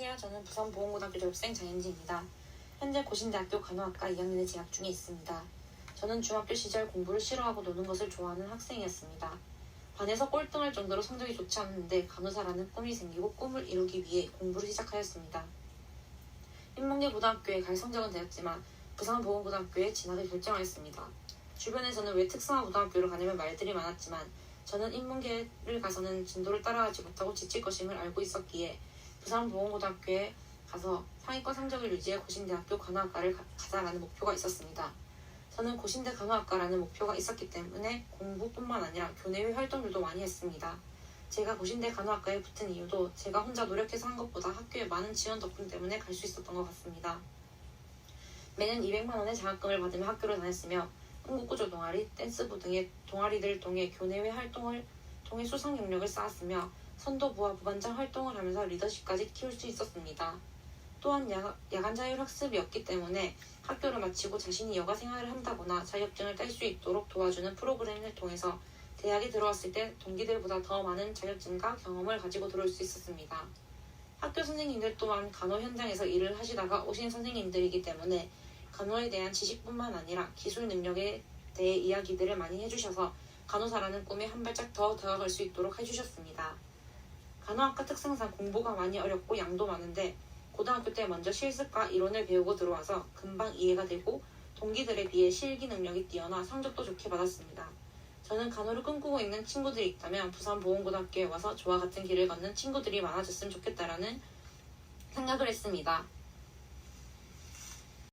안녕하세요. 저는 부산보건고등학교 졸업생 장현지입니다. 현재 고신대학교 간호학과 2학년에 재학 중에 있습니다. 저는 중학교 시절 공부를 싫어하고 노는 것을 좋아하는 학생이었습니다. 반에서 꼴등할 정도로 성적이 좋지 않았는데 간호사라는 꿈이 생기고 꿈을 이루기 위해 공부를 시작하였습니다. 인문계 고등학교에 갈 성적은 되었지만 부산보건고등학교에 진학을 결정하였습니다. 주변에서는 왜 특성화 고등학교를 가냐면 말들이 많았지만 저는 인문계를 가서는 진도를 따라가지 못하고 지칠 것임을 알고 있었기에 부산보건고등학교에 가서 상위권 성적을 유지해 고신대학교 간호학과를 가- 가자라는 목표가 있었습니다. 저는 고신대 간호학과라는 목표가 있었기 때문에 공부뿐만 아니라 교내외 활동들도 많이 했습니다. 제가 고신대 간호학과에 붙은 이유도 제가 혼자 노력해서 한 것보다 학교의 많은 지원 덕분 때문에 갈 수 있었던 것 같습니다. 매년 200만 원의 장학금을 받으며 학교를 다녔으며 한국구조 동아리, 댄스부 등의 동아리들을 통해 교내외 활동을 통해 수상 경력을 쌓았으며 선도부와 부반장 활동을 하면서 리더십까지 키울 수 있었습니다. 또한 야간, 야간 자율 학습이었기 때문에 학교를 마치고 자신이 여가 생활을 한다거나 자격증을 딸 수 있도록 도와주는 프로그램을 통해서 대학에 들어왔을 때 동기들보다 더 많은 자격증과 경험을 가지고 들어올 수 있었습니다. 학교 선생님들 또한 간호 현장에서 일을 하시다가 오신 선생님들이기 때문에 간호에 대한 지식뿐만 아니라 기술 능력에 대해 이야기들을 많이 해주셔서 간호사라는 꿈에 한 발짝 더 다가갈 수 있도록 해주셨습니다. 간호학과 특성상 공부가 많이 어렵고 양도 많은데 고등학교 때 먼저 실습과 이론을 배우고 들어와서 금방 이해가 되고 동기들에 비해 실기 능력이 뛰어나 성적도 좋게 받았습니다. 저는 간호를 꿈꾸고 있는 친구들이 있다면 부산보건고등학교에 와서 저와 같은 길을 걷는 친구들이 많아졌으면 좋겠다라는 생각을 했습니다.